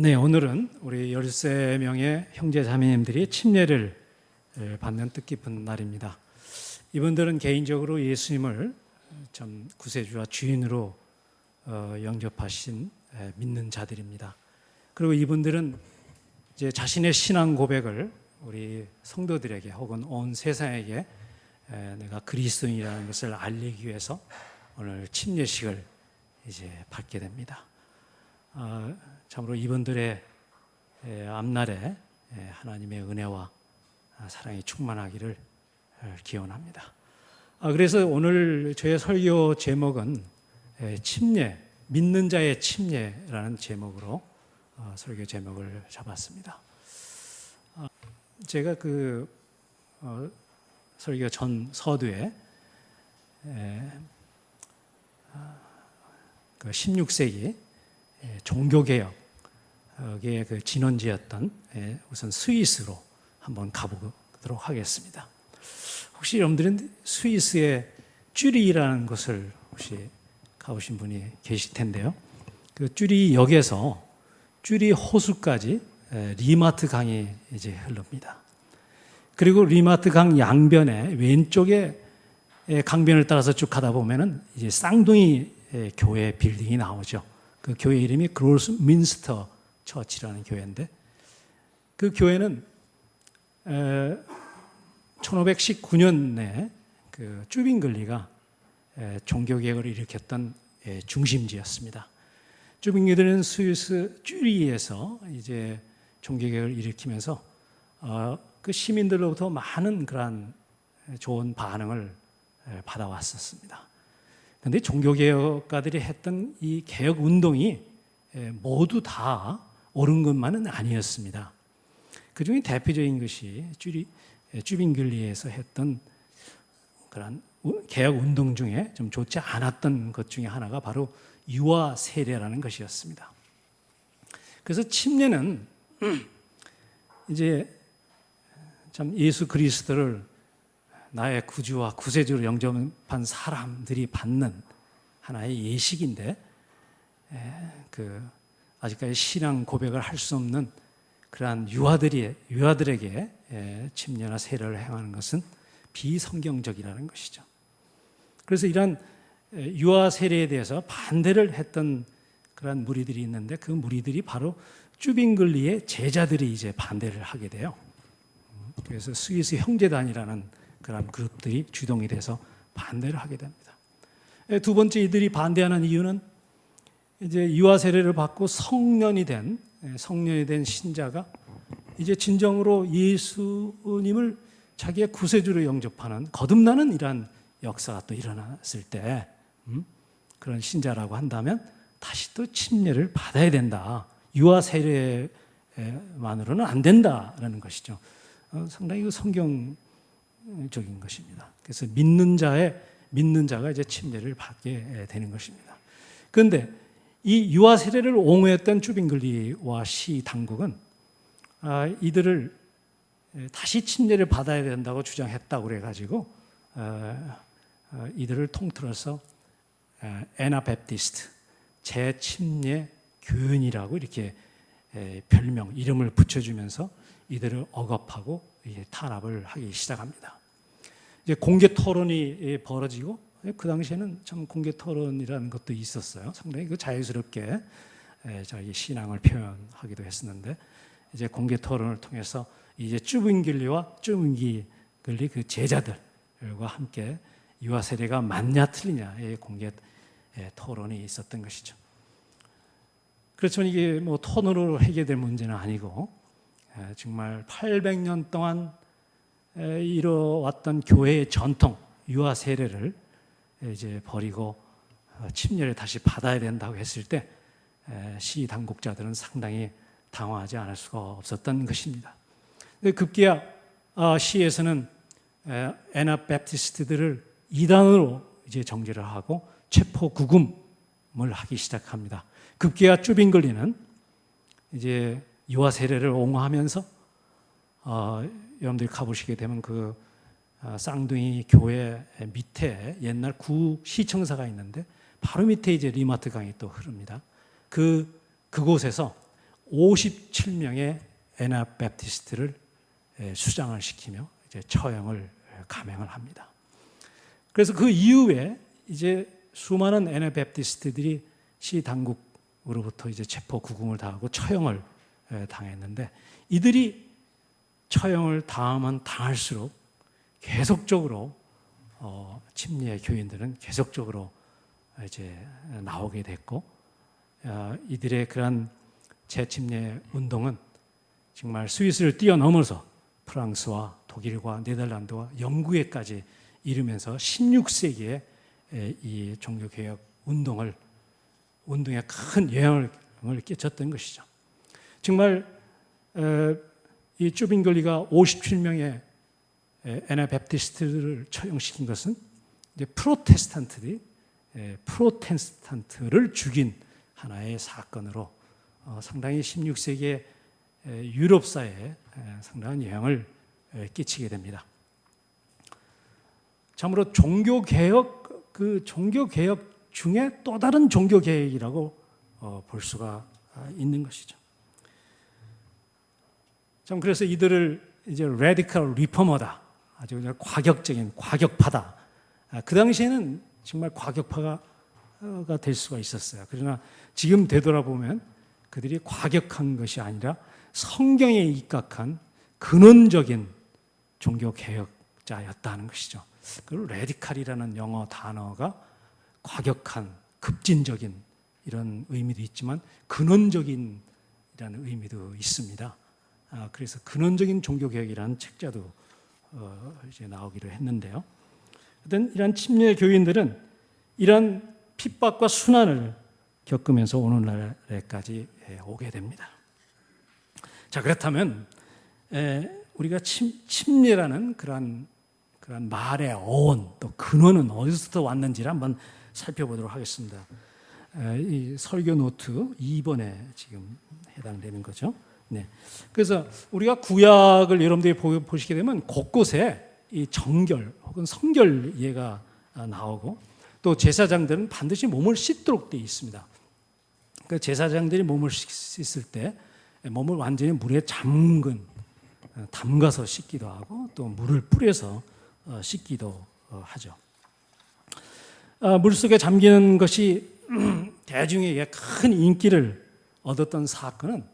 네, 오늘은 우리 13명의 형제 자매님들이 침례를 에, 받는 뜻깊은 날입니다. 이분들은 개인적으로 예수님을 참 구세주와 주인으로 어, 영접하신 에, 믿는 자들입니다. 그리고 이분들은 이제 자신의 신앙 고백을 우리 성도들에게 혹은 온 세상에게 에, 내가 그리스도인이라는 것을 알리기 위해서 오늘 침례식을 이제 받게 됩니다. 아, 참으로 이분들의 에, 앞날에 에, 하나님의 은혜와 아, 사랑이 충만하기를 에, 기원합니다. 아, 그래서 오늘 저의 설교 제목은 에, 침례, 믿는 자의 침례라는 제목으로 어, 설교 제목을 잡았습니다. 아, 제가 그 어, 설교 전 서두에 에, 아, 그 16세기 예, 종교개혁의 그 진원지였던 예, 우선 스위스로 한번 가보도록 하겠습니다. 혹시 여러분들은 스위스의 쭈리라는 곳을 혹시 가보신 분이 계실 텐데요. 그 쭈리 역에서 쭈리 호수까지 예, 리마트 강이 이제 흐릅니다. 그리고 리마트 강 양변에 왼쪽에 예, 강변을 따라서 쭉 가다 보면은 이제 쌍둥이 예, 교회 빌딩이 나오죠. 그 교회 이름이 그로스 민스터 처치라는 교회인데 그 교회는 1519년에 그 쭈빙글리가 종교 개혁을 일으켰던 중심지였습니다. 쭈빙글리는 스위스 쭈리에서 이제 종교 개혁을 일으키면서 어, 그 시민들로부터 많은 그러한 좋은 반응을 받아왔었습니다. 그런데 종교개혁가들이 했던 이 개혁 운동이 모두 다 옳은 것만은 아니었습니다. 그 중에 대표적인 것이 쭈리, 쭈빙글리에서 했던 그런 개혁 운동 중에 좀 좋지 않았던 것 중에 하나가 바로 유아 세례라는 것이었습니다. 그래서 침례는 이제 참 예수 그리스도를 나의 구주와 구세주로 영접한 사람들이 받는 하나의 예식인데 그 아직까지 신앙 고백을 할 수 없는 그러한 유아들이 유아들에게 침례나 세례를 행하는 것은 비성경적이라는 것이죠. 그래서 이러한 유아 세례에 대해서 반대를 했던 그러한 무리들이 있는데 그 무리들이 바로 쭈빙글리의 제자들이 이제 반대를 하게 돼요. 그래서 스위스 형제단이라는 그런 그룹들이 주동이 돼서 반대를 하게 됩니다. 두 번째 이들이 반대하는 이유는 이제 유아 세례를 받고 성년이 된 성년이 된 신자가 이제 진정으로 예수님을 자기의 구세주로 영접하는 거듭나는 이러한 역사가 또 일어났을 때 음? 그런 신자라고 한다면 다시 또 침례를 받아야 된다. 유아 세례만으로는 안 된다라는 것이죠. 어, 상당히 그 성경 적인 것입니다. 그래서 믿는 자의 믿는 자가 이제 침례를 받게 되는 것입니다. 그런데 이 유아 세례를 옹호했던 주빙글리와 시 당국은 아, 이들을 다시 침례를 받아야 된다고 주장했다고 그래가지고 아, 아, 이들을 통틀어서 에나베프티스트 재침례 교연이라고 이렇게 별명 이름을 붙여주면서 이들을 억압하고 탄압을 하기 시작합니다. 이제 공개 토론이 벌어지고 그 당시에는 참 공개 토론이라는 것도 있었어요. 상당히 그 자유스럽게 자기 신앙을 표현하기도 했었는데 이제 공개 토론을 통해서 이제 쭈빙길리와 쭈빙기글리 그 제자들과 함께 유아 세례가 맞냐 틀리냐의 공개 토론이 있었던 것이죠. 그렇지만 이게 뭐 토론으로 해결될 문제는 아니고 정말 800년 동안 이뤄왔던 교회의 전통 유아 세례를 이제 버리고 어, 침례를 다시 받아야 된다고 했을 때 시 당국자들은 상당히 당황하지 않을 수가 없었던 것입니다. 급기야 어, 시에서는 에나베프티스트들을 이단으로 이제 정죄를 하고 체포 구금을 하기 시작합니다. 급기야 쭈빙글리는 이제 유아 세례를 옹호하면서 어, 여러분들이 가보시게 되면 그 아, 쌍둥이 교회 밑에 옛날 구 시청사가 있는데 바로 밑에 이제 리마트 강이 또 흐릅니다. 그 그곳에서 57명의 에나베프티스트를 에, 수장을 시키며 이제 처형을 에, 감행을 합니다. 그래서 그 이후에 이제 수많은 에나베프티스트들이 시 당국으로부터 이제 체포 구금을 당하고 처형을 에, 당했는데 이들이 처형을 당하면 당할수록 계속적으로 어, 침례 교인들은 계속적으로 이제 나오게 됐고 어, 이들의 그런 재침례 운동은 정말 스위스를 뛰어넘어서 프랑스와 독일과 네덜란드와 영국에까지 이르면서 16세기에 이 종교개혁 운동을 운동에 큰 영향을 끼쳤던 것이죠. 정말 어, 이 쭈빙글리가 57명의 에나베프티스트를 처형시킨 것은 이제 프로테스탄트들이 프로테스탄트를 죽인 하나의 사건으로 어, 상당히 16세기의 유럽사에 상당한 영향을 끼치게 됩니다. 참으로 종교 개혁 그 종교 개혁 중에 또 다른 종교 개혁이라고 어, 볼 수가 있는 것이죠. 참 그래서 이들을 이제 레디컬 리포머다 아주 그냥 과격적인 과격파다. 아, 그 당시에는 정말 과격파가 될 수가 있었어요. 그러나 지금 되돌아보면 그들이 과격한 것이 아니라 성경에 입각한 근원적인 종교 개혁자였다는 것이죠. 그 레디칼이라는 영어 단어가 과격한 급진적인 이런 의미도 있지만 근원적인이라는 의미도 있습니다. 아, 그래서 근원적인 종교 개혁이라는 책자도 어, 이제 나오기로 했는데요. 어떤 이런 침례 교인들은 이런 핍박과 순환을 겪으면서 오늘날에까지 예, 오게 됩니다. 자 그렇다면 우리가 침, 침례라는 그러한 그런 말의 어원 또 근원은 어디서부터 왔는지를 한번 살펴보도록 하겠습니다. 이 설교 노트 2번에 지금 해당되는 거죠. 네. 그래서 우리가 구약을 여러분들이 보시게 되면 곳곳에 이 정결 혹은 성결 예가 나오고 또 제사장들은 반드시 몸을 씻도록 되어 있습니다. 그 제사장들이 몸을 씻을 때 몸을 완전히 물에 잠근 담가서 씻기도 하고 또 물을 뿌려서 어, 씻기도 어, 하죠. 아, 물 속에 잠기는 것이 대중에게 큰 인기를 얻었던 사건은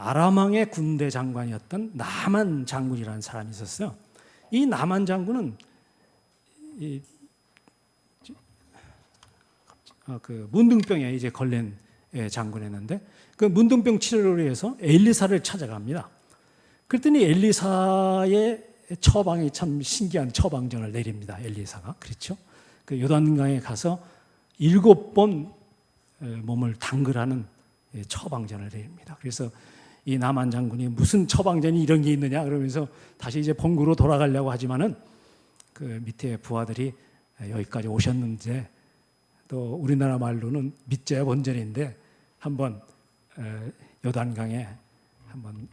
아람왕의 군대 장관이었던 나만 장군이라는 사람이 있었어요. 이 나만 장군은 이, 어, 그 문둥병에 이제 걸린 예, 장군이었는데 그 문둥병 치료를 위해서 엘리사를 찾아갑니다. 그랬더니 엘리사의 처방이 참 신기한 처방전을 내립니다. 엘리사가 그렇죠? 그 요단강에 가서 일곱 번 몸을 담그라는 예, 처방전을 내립니다. 그래서 이 남한 장군이 무슨 처방전이 이런 게 있느냐 그러면서 다시 이제 본구로 돌아가려고 하지만은 그 밑에 부하들이 여기까지 오셨는데 또 우리나라 말로는 밑자야 본전인데 한번 요단강에 한번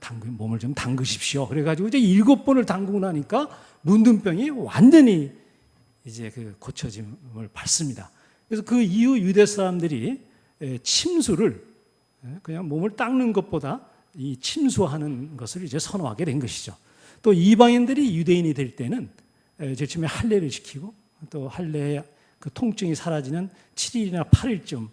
담그 몸을 좀 담그십시오. 그래가지고 이제 일곱 번을 담그고 나니까 문둥병이 완전히 이제 그 고쳐짐을 받습니다. 그래서 그 이후 유대 사람들이 침수를 예, 그냥 몸을 닦는 것보다 이 침수하는 것을 이제 선호하게 된 것이죠. 또 이방인들이 유대인이 될 때는 제침에 할례를 지키고 또 할례의 그 통증이 사라지는 7일이나 8일쯤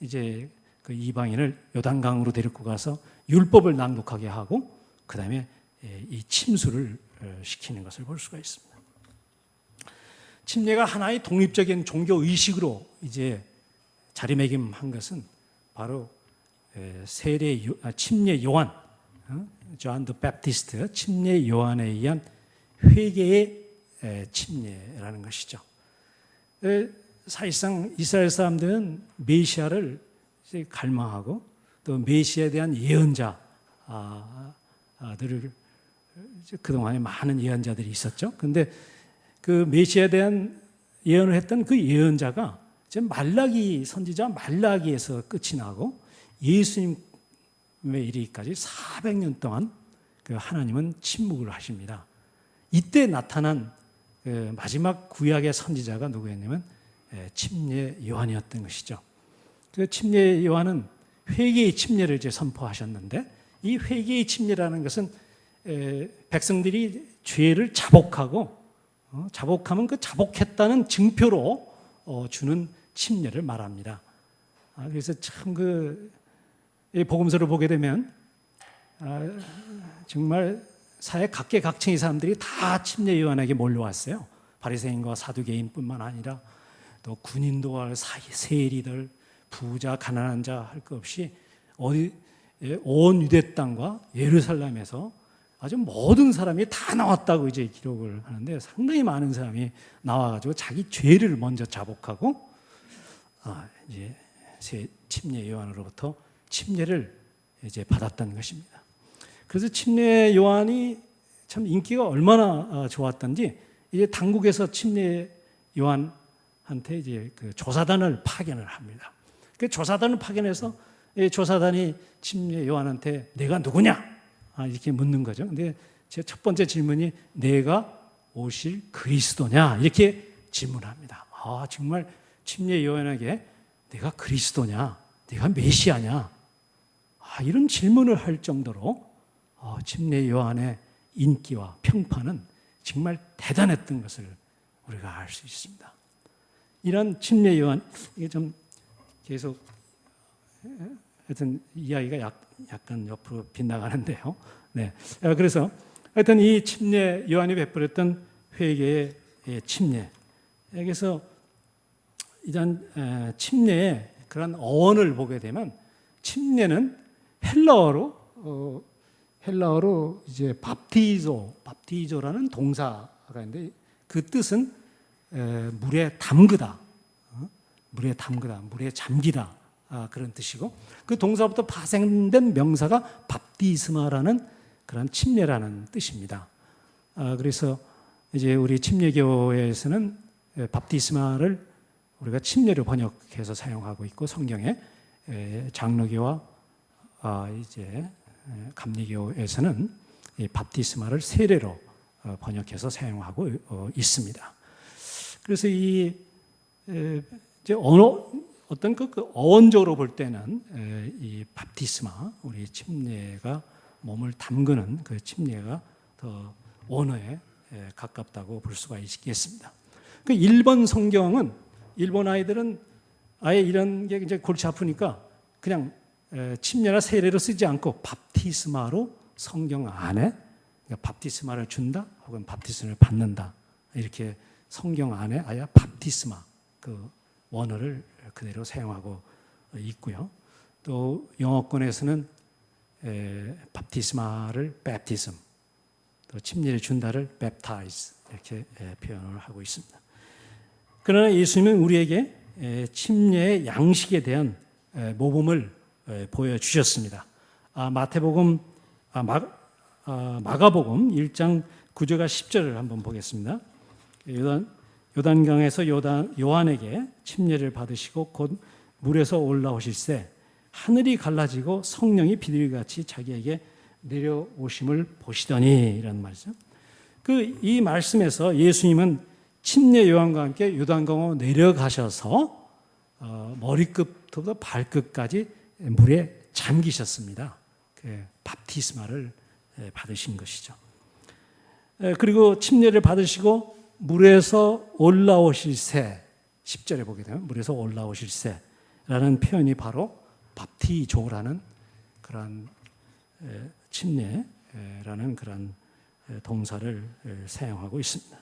이제 그 이방인을 요단강으로 데리고 가서 율법을 낭독하게 하고 그 다음에 이 침수를 어, 시키는 것을 볼 수가 있습니다. 침례가 하나의 독립적인 종교 의식으로 이제 자리매김한 것은 바로 세례 아, 침례 요한 조한 더 베프티스트 침례 요한에 의한 회개의 침례라는 것이죠. 사실상 이스라엘 사람들은 메시아를 갈망하고 또 메시아에 대한 예언자들을 그동안에 많은 예언자들이 있었죠. 근데 그 메시아에 대한 예언을 했던 그 예언자가 말라기 선지자 말라기에서 끝이 나고 예수님의 이르기까지 400년 동안 그 하나님은 침묵을 하십니다. 이때 나타난 그 마지막 구약의 선지자가 누구였냐면 침례 요한이었던 것이죠. 그 침례 요한은 회개의 침례를 이제 선포하셨는데 이 회개의 침례라는 것은 에, 백성들이 죄를 자복하고 어, 자복하면 그 자복했다는 증표로 어, 주는 침례를 말합니다. 아, 그래서 참 그 복음서를 보게 되면 아, 정말 사회 각계각층의 사람들이 다 침례 요한에게 몰려왔어요. 바리새인과 사두개인뿐만 아니라 또 군인도 사이 세리들 부자 가난한 자 할 것 없이 어디 예, 온 유대 땅과 예루살렘에서 아주 모든 사람이 다 나왔다고 이제 기록을 하는데 상당히 많은 사람이 나와가지고 자기 죄를 먼저 자복하고 아, 이제 새 침례 요한으로부터 침례를 이제 받았다는 것입니다. 그래서 침례 요한이 참 인기가 얼마나 아, 좋았던지 이제 당국에서 침례 요한한테 이제 그 조사단을 파견을 합니다. 그 조사단을 파견해서 이 조사단이 침례 요한한테 내가 누구냐 아, 이렇게 묻는 거죠. 근데 제 첫 번째 질문이 내가 오실 그리스도냐 이렇게 질문합니다. 아 정말 침례 요한에게 내가 그리스도냐, 내가 메시아냐 아, 이런 질문을 할 정도로 어, 침례 요한의 인기와 평판은 정말 대단했던 것을 우리가 알 수 있습니다. 이런 침례 요한 이게 좀 계속 하여튼 이야기가 약, 약간 옆으로 빗나가는데요. 네. 아, 그래서 하여튼 이 침례 요한이 베풀었던 회개의 침례. 여기서 이런 침례의 그런 어원을 보게 되면 침례는 헬라어로 어, 헬라어로 이제 밥티조, 밥티조라는 동사가 있는데 그 뜻은 에, 물에 담그다, 어? 물에 담그다, 물에 잠기다 아, 그런 뜻이고 그 동사부터 파생된 명사가 밥디스마라는 그런 침례라는 뜻입니다. 아, 그래서 이제 우리 침례교회에서는 에, 밥디스마를 우리가 침례를 번역해서 사용하고 있고 성경에 에, 장로교와 아, 이제 감리교에서는 이 밥디스마를 세례로 어, 번역해서 사용하고 어, 있습니다. 그래서 이 이제 언어 어떤 그, 그 어원적으로 볼 때는 이 밥디스마 우리 침례가 몸을 담그는 그 침례가 더 언어에 가깝다고 볼 수가 있겠습니다. 그 일본 성경은 일본 아이들은 아예 이런 게 이제 골치 아프니까 그냥 침례나 세례로 쓰지 않고 밥티스마로 성경 안에 그러니까 밥티스마를 준다 혹은 밥티스마를 받는다 이렇게 성경 안에 아예 밥티스마 그 원어를 그대로 사용하고 있고요. 또 영어권에서는 에, 밥티스마를 baptism, 또 침례를 준다를 baptize 이렇게 에, 표현을 하고 있습니다. 그러나 예수님은 우리에게 에, 침례의 양식에 대한 에, 모범을 에, 보여주셨습니다. 아, 마태복음, 아, 마, 아, 마가복음 1장 9절과 10절을 한번 보겠습니다. 요단, 요단강에서 요단, 요한에게 침례를 받으시고 곧 물에서 올라오실새 하늘이 갈라지고 성령이 비둘기같이 자기에게 내려오심을 보시더니 이런 말이죠. 그 이 말씀에서 예수님은 침례 요한과 함께 요단강으로 내려가셔서 어, 머리끝부터 발끝까지 물에 잠기셨습니다. 그 밥티스마를 받으신 것이죠. 그리고 침례를 받으시고 물에서 올라오실 새 10절에 보게 되면 물에서 올라오실 새라는 표현이 바로 밥티조라는 그런 침례라는 그런 동사를 사용하고 있습니다.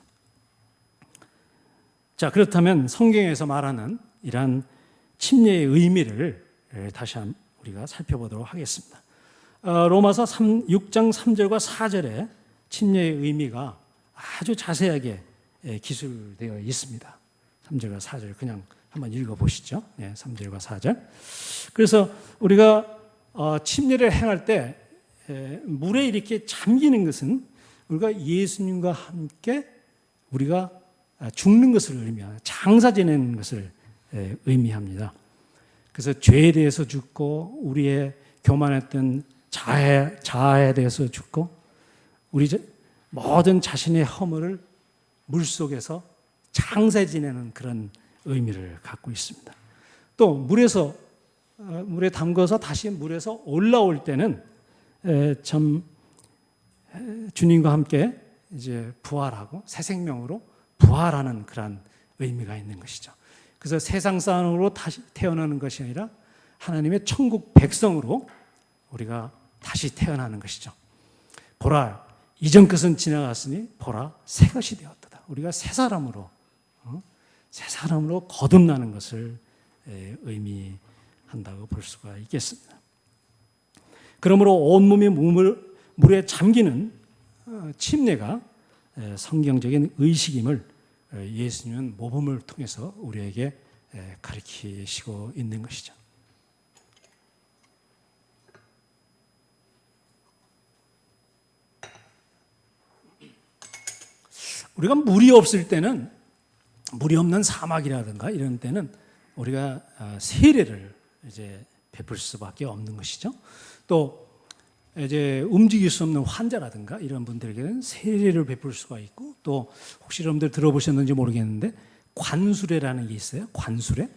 자, 그렇다면 성경에서 말하는 이러한 침례의 의미를 다시 한번 우리가 살펴보도록 하겠습니다. 어, 로마서 3, 6장 3절과 4절에 침례의 의미가 아주 자세하게 기술되어 있습니다. 3절과 4절 그냥 한번 읽어보시죠. 네, 3절과 4절. 그래서 우리가 어, 침례를 행할 때 물에 이렇게 잠기는 것은 우리가 예수님과 함께 우리가 죽는 것을 의미합니다. 장사 지내는 것을 의미합니다. 그래서 죄에 대해서 죽고 우리의 교만했던 자해, 자아에 대해서 죽고 우리 모든 자신의 허물을 물 속에서 장세 지내는 그런 의미를 갖고 있습니다. 또 물에서 어, 물에 담궈서 다시 물에서 올라올 때는 에, 참 에, 주님과 함께 이제 부활하고 새 생명으로 부활하는 그런 의미가 있는 것이죠. 그래서 세상 사람으로 다시 태어나는 것이 아니라 하나님의 천국 백성으로 우리가 다시 태어나는 것이죠. 보라 이전 것은 지나갔으니 보라 새 것이 되었다. 우리가 새 사람으로 어? 새 사람으로 거듭나는 것을 에, 의미한다고 볼 수가 있겠습니다. 그러므로 온몸이 물을, 물에 잠기는 어, 침례가 에, 성경적인 의식임을 에, 예수님은 모범을 통해서 우리에게 에, 가르치시고 있는 것이죠. 우리가 물이 없을 때는 물이 없는 사막이라든가 이런 때는 우리가 아, 세례를 이제 베풀 수밖에 없는 것이죠. 또 이제 움직일 수 없는 환자라든가 이런 분들에게는 세례를 베풀 수가 있고 또 혹시 여러분들 들어보셨는지 모르겠는데 관수례라는 게 있어요. 관수례.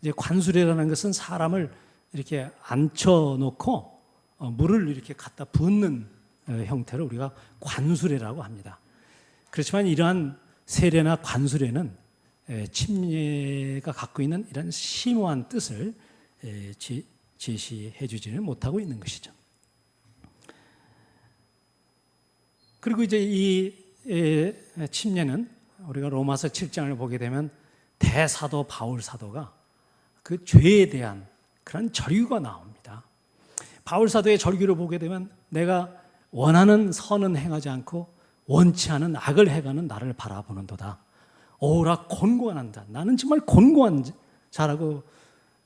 이제 관수례라는 것은 사람을 이렇게 앉혀놓고 어, 물을 이렇게 갖다 붓는 어, 형태를 우리가 관수례라고 합니다. 그렇지만 이러한 세례나 관수례는 에, 침례가 갖고 있는 이런 심오한 뜻을 제시해 주지는 못하고 있는 것이죠. 그리고 이제 이 에, 침례는 우리가 로마서 7장을 보게 되면 대사도 바울 사도가 그 죄에 대한 그런 절규가 나옵니다. 바울 사도의 절규를 보게 되면 내가 원하는 선은 행하지 않고 원치 않은 악을 해가는 나를 바라보는도다. 오라 곤고한 자. 나는 정말 곤고한 자라고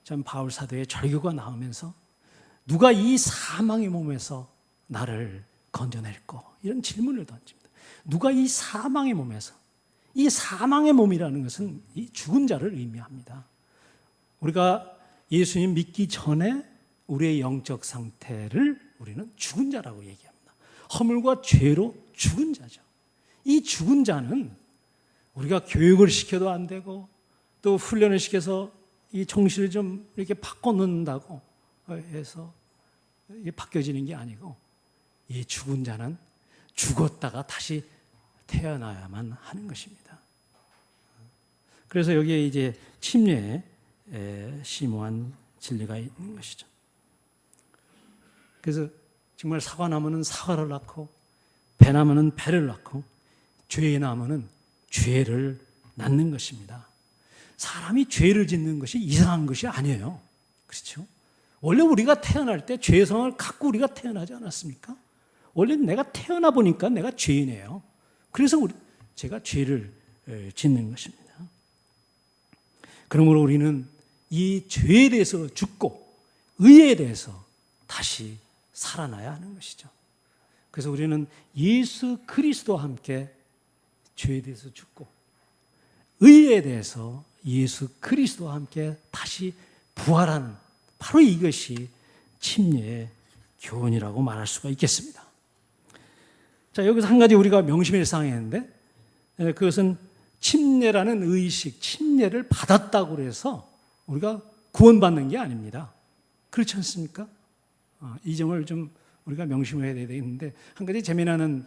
참 바울 사도의 절규가 나오면서 누가 이 사망의 몸에서 나를 건져낼고 이런 질문을 던집니다. 누가 이 사망의 몸에서 이 사망의 몸이라는 것은 이 죽은 자를 의미합니다. 우리가 예수님 믿기 전에 우리의 영적 상태를 우리는 죽은 자라고 얘기합니다. 허물과 죄로 죽은 자죠. 이 죽은 자는 우리가 교육을 시켜도 안 되고 또 훈련을 시켜서 이 정신을 좀 이렇게 바꿔놓는다고 해서 바뀌어지는 게 아니고 이 죽은 자는 죽었다가 다시 태어나야만 하는 것입니다. 그래서 여기에 이제 침례에 심오한 진리가 있는 것이죠. 그래서 정말 사과나무는 사과를 낳고 배나무는 배를 낳고 죄의 나무는 죄를 낳는 것입니다. 사람이 죄를 짓는 것이 이상한 것이 아니에요. 그렇죠? 원래 우리가 태어날 때 죄성을 갖고 우리가 태어나지 않았습니까? 원래 내가 태어나 보니까 내가 죄인이에요. 그래서 우리, 제가 죄를 에, 짓는 것입니다. 그러므로 우리는 이 죄에 대해서 죽고 의에 대해서 다시 살아나야 하는 것이죠. 그래서 우리는 예수 그리스도와 함께 죄에 대해서 죽고 의에 대해서 예수 그리스도와 함께 다시 부활하는 바로 이것이 침례의 교훈이라고 말할 수가 있겠습니다. 자, 여기서 한 가지 우리가 사항이 있는데 에, 그것은 침례라는 의식, 침례를 받았다고 해서 우리가 구원받는 게 아닙니다. 그렇지 않습니까? 어, 이 점을 좀 우리가 명심해야 되는데 한 가지 재미나는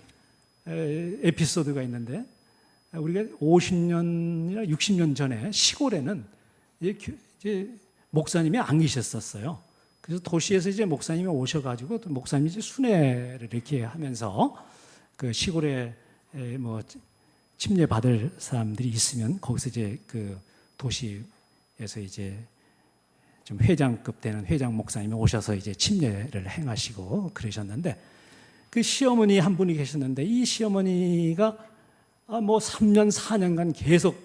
에, 에피소드가 있는데 우리가 50년이나 60년 전에 시골에는 이제 목사님이 안 계셨었어요. 그래서 도시에서 이제 목사님이 오셔가지고 또 목사님이 이제 순회를 이렇게 하면서 그 시골에 에, 뭐 침례 받을 사람들이 있으면 거기서 이제 그 도시에서 이제 좀 회장급 되는 회장 목사님이 오셔서 이제 침례를 행하시고 그러셨는데 그 시어머니 한 분이 계셨는데 이 시어머니가 아, 뭐 3년 4년간 계속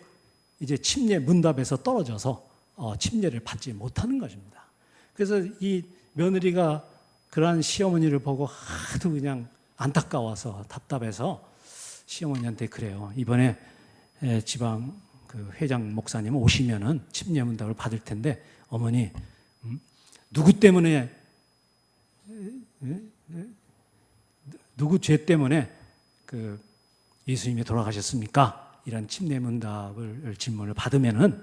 이제 침례 문답에서 떨어져서 어, 침례를 받지 못하는 것입니다. 그래서 이 며느리가 그러한 시어머니를 보고 하도 그냥 안타까워서 답답해서 시어머니한테 그래요. 이번에 에, 지방 그 회장 목사님 오시면은 침례 문답을 받을 텐데 어머니 음, 누구 때문에 누구 죄 때문에 그 예수님이 돌아가셨습니까? 이런 침례 문답을 질문을 받으면은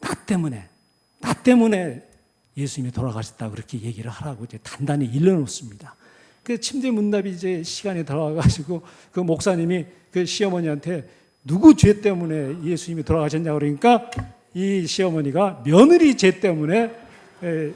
나 때문에 나 때문에 예수님이 돌아가셨다 그렇게 얘기를 하라고 이제 단단히 일러놓습니다. 그 침대 문답이 이제 시간이 돌아가가지고 그 목사님이 그 시어머니한테 누구 죄 때문에 예수님이 돌아가셨냐 그러니까 이 시어머니가 며느리 죄 때문에 에,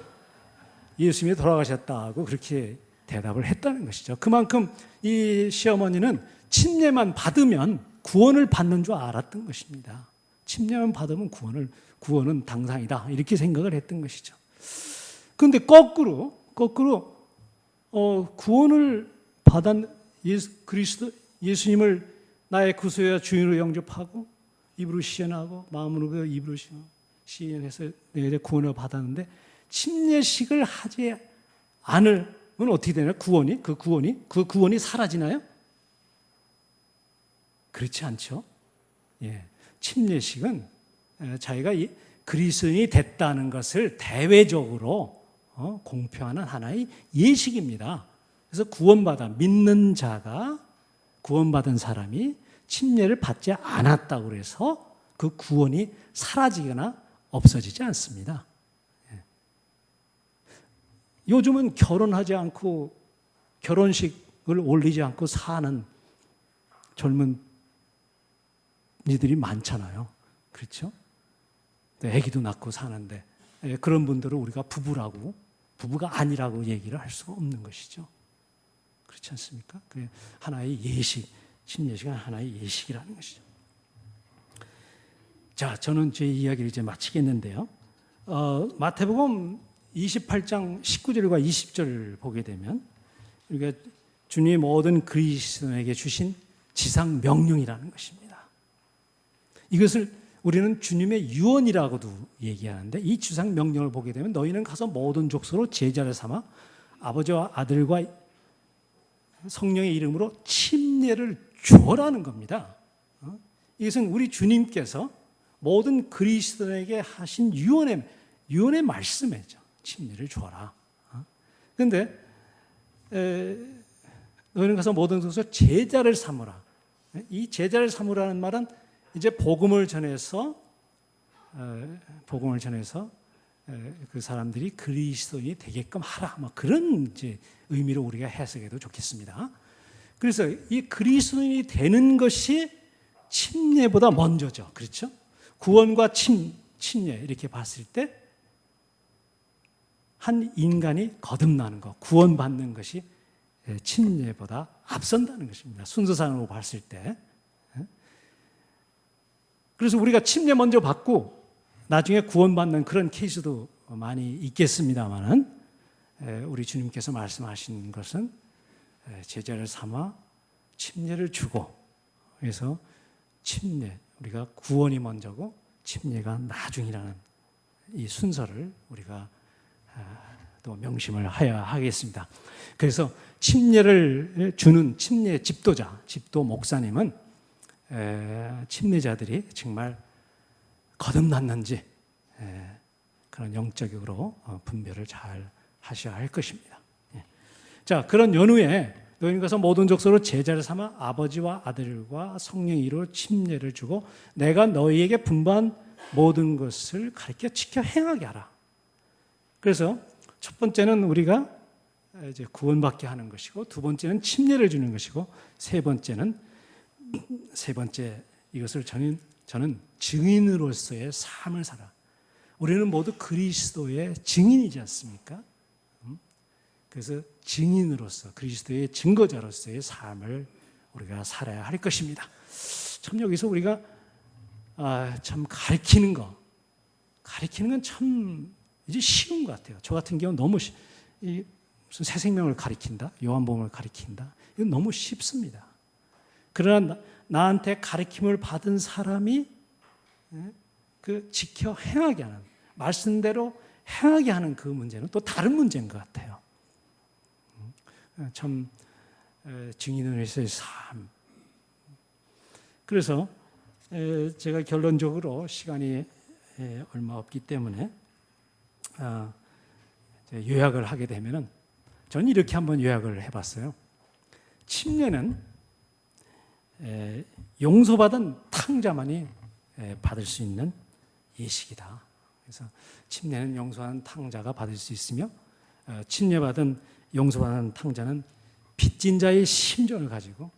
예수님이 돌아가셨다고 그렇게 대답을 했다는 것이죠. 그만큼 이 시어머니는 침례만 받으면 구원을 받는 줄 알았던 것입니다. 침례만 받으면 구원을 구원은 당상이다 이렇게 생각을 했던 것이죠. 그런데 거꾸로 거꾸로 어, 구원을 받은 예수 그리스도 예수님을 나의 구소야 주인으로 영접하고 입으로 시연하고 마음으로 그 입으로 시연, 시연해서 내 구원을 받았는데 침례식을 하지 않으면 어떻게 되나요? 구원이 그 구원이 그 구원이 사라지나요? 그렇지 않죠. 예, 침례식은 에, 자기가 이 그리스도인이 됐다는 것을 대외적으로 어, 공표하는 하나의 예식입니다. 그래서 구원받아 믿는 자가 구원받은 사람이 침례를 받지 않았다고 해서 그 구원이 사라지거나 없어지지 않습니다. 예. 요즘은 결혼하지 않고 결혼식을 올리지 않고 사는 젊은 이들이 많잖아요. 그렇죠? 아기도 낳고 사는데 예, 그런 분들을 우리가 부부라고 부부가 아니라고 얘기를 할 수가 없는 것이죠. 그렇지 않습니까? 그 하나의 예식, 침례식은 하나의 예식이라는 것이죠. 자, 저는 제 이야기를 이제 마치겠는데요. 어, 마태복음 28장 19절과 20절을 보게 되면 우리가 주님 모든 그리스도에게 주신 지상 명령이라는 것입니다. 이것을 우리는 주님의 유언이라고도 얘기하는데 이 주상 명령을 보게 되면 너희는 가서 모든 족속으로 제자를 삼아 아버지와 아들과 성령의 이름으로 침례를 주어라는 겁니다. 어? 이것은 우리 주님께서 모든 그리스도에게 하신 유언의 유언의 말씀이죠. 침례를 주어라. 그런데 너희는 가서 모든 족속 제자를 삼으라. 이 제자를 삼으라는 말은 이제 복음을 전해서 어, 복음을 전해서 그 사람들이 그리스도인이 되게끔 하라. 뭐 그런 이제 의미로 우리가 해석해도 좋겠습니다. 그래서 이 그리스도인이 되는 것이 침례보다 먼저죠. 그렇죠? 구원과 침, 침례 이렇게 봤을 때 한 인간이 거듭나는 것, 구원받는 것이 침례보다 앞선다는 것입니다. 순서상으로 봤을 때. 그래서 우리가 침례 먼저 받고 나중에 구원받는 그런 케이스도 많이 있겠습니다만은 우리 주님께서 말씀하신 것은 제자를 삼아 침례를 주고 그래서 침례 우리가 구원이 먼저고 침례가 나중이라는 이 순서를 우리가 또 명심을 하여야 하겠습니다. 그래서 침례를 주는 침례 집도자, 집도 목사님은 침례자들이 정말 거듭났는지 그런 영적으로 어, 분별을 잘 하셔야 할 것입니다. 예. 자 그런 연후에 너희는 가서 모든 족속으로 제자를 삼아 아버지와 아들과 성령 이로 침례를 주고 내가 너희에게 분반 모든 것을 가르쳐 지켜 행하게 하라. 그래서 첫 번째는 우리가 이제 구원받게 하는 것이고 두 번째는 침례를 주는 것이고 세 번째는 세 번째 이것을 저는 저는 증인으로서의 삶을 살아. 우리는 모두 그리스도의 증인이지 않습니까? 음? 그래서 증인으로서 그리스도의 증거자로서의 삶을 우리가 살아야 할 것입니다. 참 여기서 우리가 아, 참 가르치는 거, 가르치는 건 참 이제 쉬운 것 같아요. 저 같은 경우 너무 시, 이, 무슨 새 생명을 가리킨다, 요한복음을 가리킨다, 이건 너무 쉽습니다. 그러나 나한테 가르침을 받은 사람이 예, 그 지켜 행하게 하는 말씀대로 행하게 하는 그 문제는 또 다른 문제인 것 같아요. 음, 참 증인으로서의 삶. 그래서 제가 결론적으로 시간이 얼마 없기 때문에 아, 요약을 하게 되면은 저는 이렇게 한번 요약을 해봤어요. 침례는 용서받은 탕자만이 받을 수 있는 예식이다. 그래서 침례는 용서하는 탕자가 받을 수 있으며 어, 침례받은 용서받은 탕자는 빚진 자의 심정을 가지고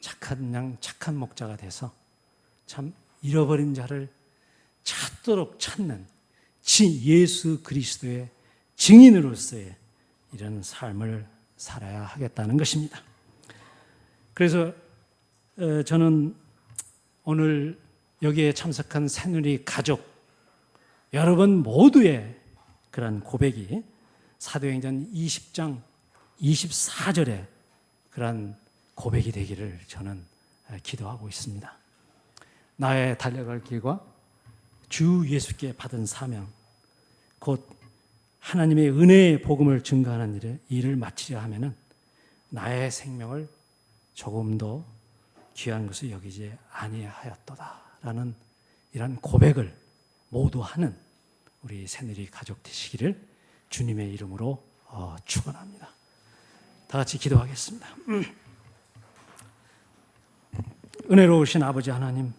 착한 양 착한 목자가 돼서 참 잃어버린 자를 찾도록 찾는 지 예수 그리스도의 증인으로서의 이런 삶을 살아야 하겠다는 것입니다. 그래서 어, 저는 오늘 여기에 참석한 새누리 가족 여러분 모두의 그런 고백이 사도행전 20장 24절에 그런 고백이 되기를 저는 기도하고 있습니다. 나의 달려갈 길과 주 예수께 받은 사명, 곧 하나님의 은혜의 복음을 증가하는 일에 일을 마치려 하면은 나의 생명을 조금도 귀한 것을 여기지 아니하였도다라는 이런 고백을 모두 하는 우리 새누리 가족 되시기를 주님의 이름으로 어, 축원합니다. 다 같이 기도하겠습니다. 음. 은혜로우신 아버지 하나님,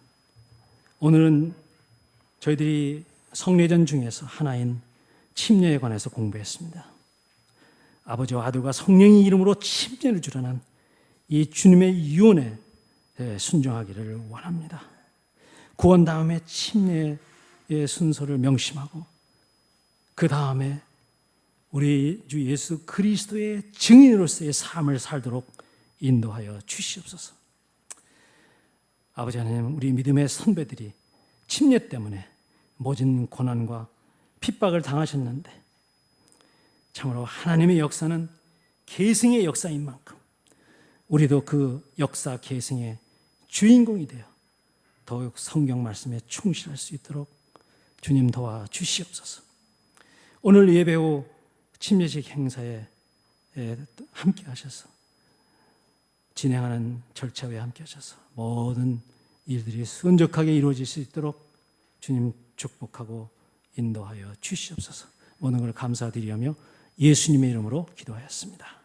오늘은 저희들이 성례전 중에서 하나인 침례에 관해서 공부했습니다. 아버지와 아들과 성령의 이름으로 침례를 주라는 이 주님의 유언에 순종하기를 원합니다. 구원 다음에 침례의 순서를 명심하고 그 다음에 우리 주 예수 그리스도의 증인으로서의 삶을 살도록 인도하여 주시옵소서. 아버지 하나님, 우리 믿음의 선배들이 침례 때문에 모진 고난과 핍박을 당하셨는데 참으로 하나님의 역사는 계승의 역사인 만큼 우리도 그 역사 계승의 주인공이 되어 더욱 성경 말씀에 충실할 수 있도록 주님 도와 주시옵소서. 오늘 예배 후 침례식 행사에 함께 하셔서 진행하는 절차에 함께 하셔서 모든 일들이 순적하게 이루어질 수 있도록 주님 축복하고 인도하여 주시옵소서. 모든 걸 감사드리며 예수님의 이름으로 기도하였습니다.